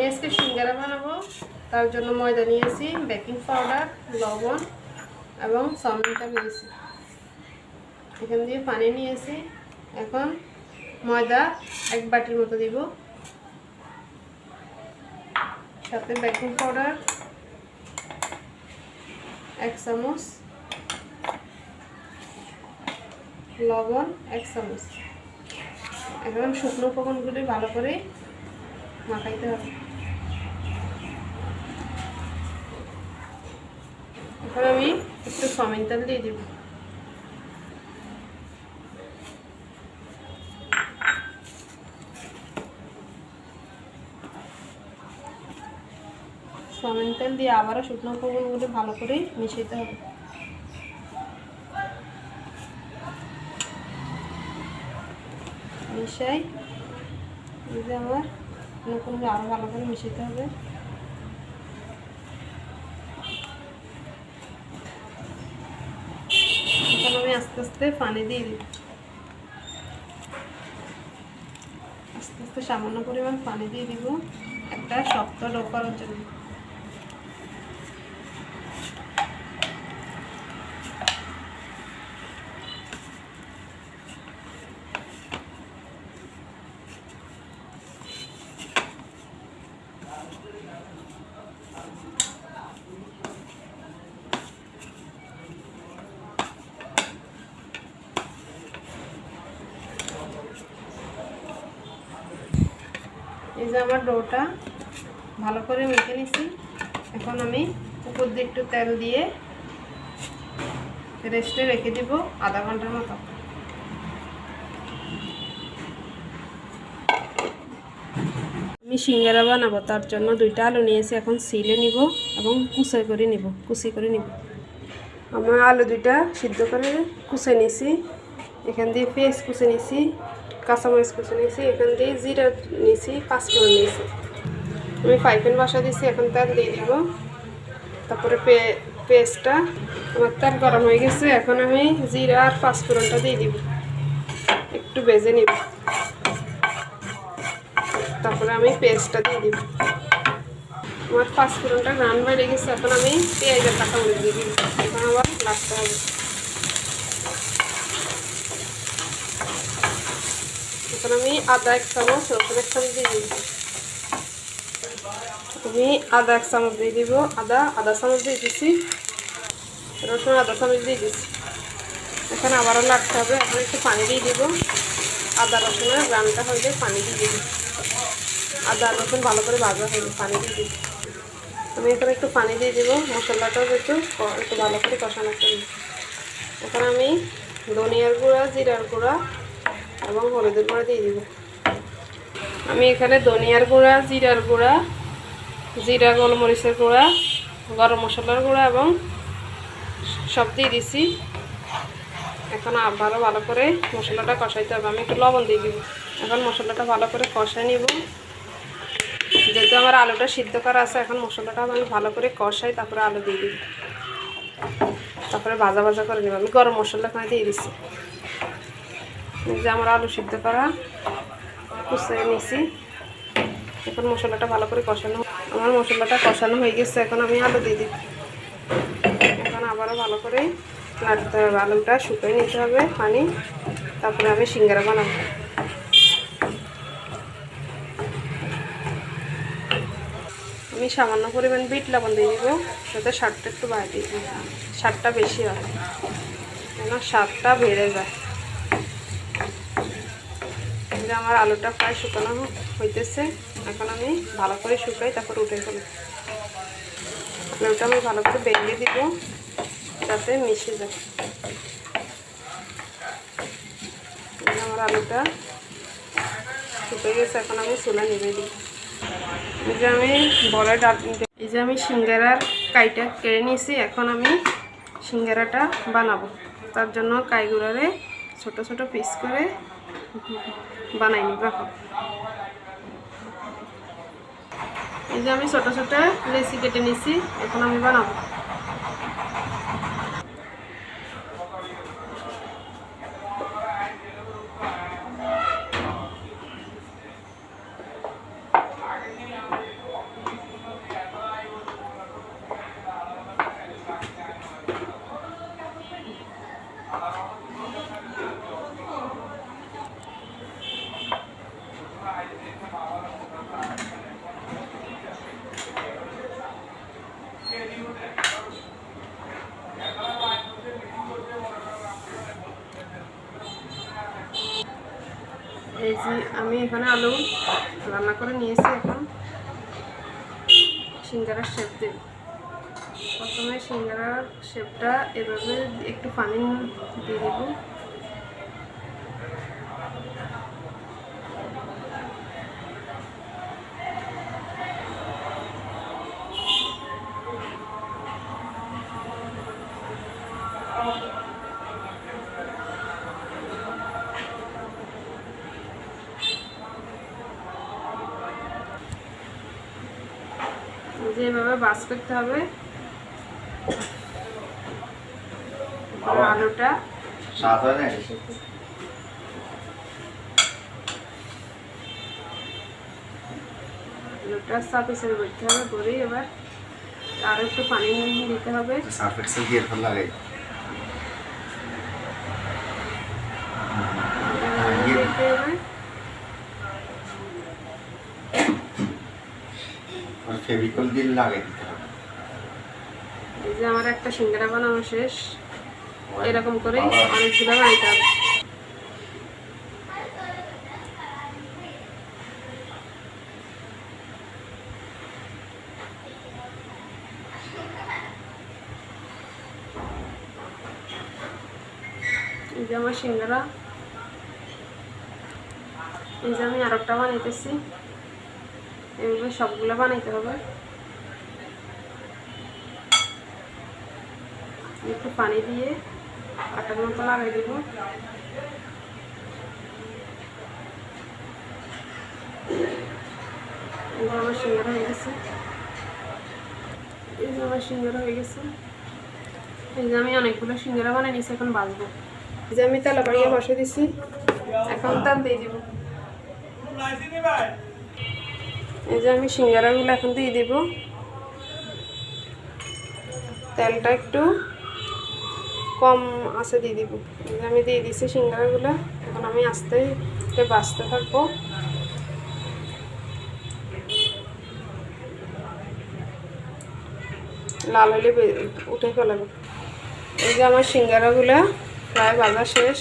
আমি আজকে সিঙ্গারা বানাবো। তার জন্য ময়দা নিয়েছি, বেকিং পাউডার, লবণ এবং চাউমিনটা নিয়েছি এখান দিয়ে পানি নিয়েছি। এখন ময়দা এক বাটির মতো দিব। সাথে বেকিং পাউডার, এক চামচ। লবণ, এক চামচ। এখন শুকনো উপকরণগুলি ভালো করে মাখাইতে হবে। এখন আমি একটু সমিন তেল দিয়ে দিব। সমিন তেল দিয়ে আবারও শুকনো উপকরণগুলি ভালো করে মিশাইতে হবে। মিশাই আমার নতুন আরও ভালো করে মিশাতে হবে এখন আমি আস্তে আস্তে পানি দিয়ে দিই। আস্তে আস্তে সামান্য পরিমাণ পানি দিয়ে দিব একটা শক্ত ডো করার জন্য। এই যে আমার ডোটা ভালো করে মেখে নিছি। এখন আমি উপর দিয়ে একটু তেল দিয়ে রেস্টে রেখে দিব আধা ঘণ্টার মতো। আমি সিঙ্গারা বানাবো, তার জন্য দুইটা আলু নিয়েছি, এখন সিলে নিব এবং কুচাই করে নিব কুচি করে নিব। আমার আলু দুইটা সিদ্ধ করে কুচে নিছি, এখান দিয়ে পেঁয়াজ কুচে নিছি কাঁচামরিচ কুচে নিয়েছি, এখান দিয়ে জিরা নিয়েছি, পাঁচফোড়ন নিয়েছি। আমি পাইপেন বাসা দিয়েছি, এখন তেল দিয়ে দিব। তারপরে পে, পেস্টটা আমার তেল গরম হয়ে গেছে, এখন আমি জিরা আর পাঁচফোড়নটা দিয়ে দিব। একটু বেজে নিব। তারপরে আমি পেস্টটা দিয়ে দিব। আমার পাঁচফোড়নটা রান বেড়ে গেছে, এখন আমি পেঁয়াজের কাঁচামরিচ দিয়ে দিব। এখন আবার লাগতে হবে। এখন আমি আদা এক চামচ রসুন এক চামচ দিয়ে দিব। আমি আদা এক চামচ দিয়ে দিব। আদা আদা চামচ দিয়ে দিছি। রসুন আদা চামচ দিয়ে দিছি। এখানে আবারও লাগতে হবে। এখন একটু পানি দিয়ে দিব। আদা, রসুনের রানটা হয়ে পানি দিয়ে দিব। আদা, রসুন ভালো করে ভাজা হয়ে পানি দিয়ে দিব। আমি এখানে একটু পানি দিয়ে দিব। মশলাটাও একটু একটু ভালো করে কষানো করি এখন আমি ধনিয়ার গুঁড়া, জিরার গুঁড়া এবং হলুদের গুঁড়া দিয়ে দিব। আমি এখানে ধনিয়ার গুঁড়া, জিরার গুঁড়া, জিরা, গোলমরিচের গুঁড়া, গরম মশলার গুঁড়া এবং সব দিয়ে দিছি। এখন আবারও ভালো করে মশলাটা কষাইতে হবে। আমি একটু লবণ দিয়ে দিব। এখন মশলাটা ভালো করে কষাই নিব। যেহেতু আমার আলুটা সিদ্ধ করা আছে, এখন মশলাটা আমি ভালো করে কষাই তারপরে আলু দিয়ে দিব। তারপরে ভাজা ভাজা করে নেব। আমি গরম মশলা এখানে দিয়ে দিচ্ছি যে আমার আলু সিদ্ধ করা, কুচিয়ে নিছি এখন মশলাটা ভালো করে কষানো আমার মশলাটা কষানো হয়ে গেছে, এখন আমি আলু দিয়ে দিই। এখন আবারও ভালো করে নাড়তে হবে, আলুটা শুকিয়ে নিতে হবে পানি, তারপরে আমি সিঙ্গারা বানাবো। আমি সামান্য পরিমাণ বিট লবণ দিয়ে দিব, যাতে স্বাদটা একটু বাড়িয়ে দিব স্বাদটা বেশি হয়, কেন স্বাদটা বেড়ে যায়। যে আমার আলুটা প্রায় শুকানো হইতেছে, এখন আমি ভালো করে শুকাই, তারপর উঠে ফেলি আলুটা আমি ভালো করে বেরিয়ে দিব, যাতে মিশে যায়। আমার আলুটা শুকিয়ে গেছে, এখন আমি চুলা নিবে দিই এই যে আমি বড় ডাল, এই যে আমি সিঙ্গারার কাইটা কেড়ে নিয়েছি, এখন আমি সিঙ্গারাটা বানাবো। তার জন্য কাইগুড়ারে ছোট ছোট পিস করে বানাই নিব এখন এই যে আমি ছোটো ছোটো লেসি কেটে নিছি এখন আমি বানাবো এই যে আমি এখানে আলু রান্না করে নিয়েছি এখন। সিঙ্গারার শেপ দিয়ে। প্রথমে সিঙ্গারার শেপটা এভাবে একটু পানি দিয়ে দেব যেভাবে বাস করতে হবে। আলুটা। আলুটা সাফ হিসেবে করতে হবে করেই এবার আরও একটু পানি দিতে হবে। সার্ফ এক্সেল দিয়ে ফেল লাগাই দিতে হবে আর ফেভিকল দিয়ে লাগাই দিতে হবে। এই যে আমার একটা সিঙ্গারা বানানো শেষ। এরকম করে অনেকগুলো বানাইতে হবে এই যে আমার সিঙ্গারা। এই যে আমি আরেকটা বানাইতেছি। এইভাবে সবগুলো বানাইতে হবে। একটু পানি দিয়ে আটার মতো লাগাই দেবো। হয়ে গেছে। এই হয়ে গেছে। আমি অনেকগুলো এখন আমি তেলা বাড়িয়ে বসে দিছি, এখন তার দিয়ে দিব। এই যে আমি সিঙ্গারাগুলো এখন দিয়ে দিব। তেলটা একটু কম আছে দিয়ে দিব। এই যে আমি দিয়ে দিছি সিঙ্গারাগুলো। এখন আমি আস্তে বাঁচতে থাকব। লাল হলে উঠে ফেলাবে। এই যে আমার সিঙ্গারাগুলো প্রায় বাজা শেষ।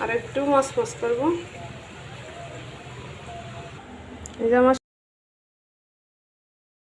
আর একটু মস মস করব। এই যে আমার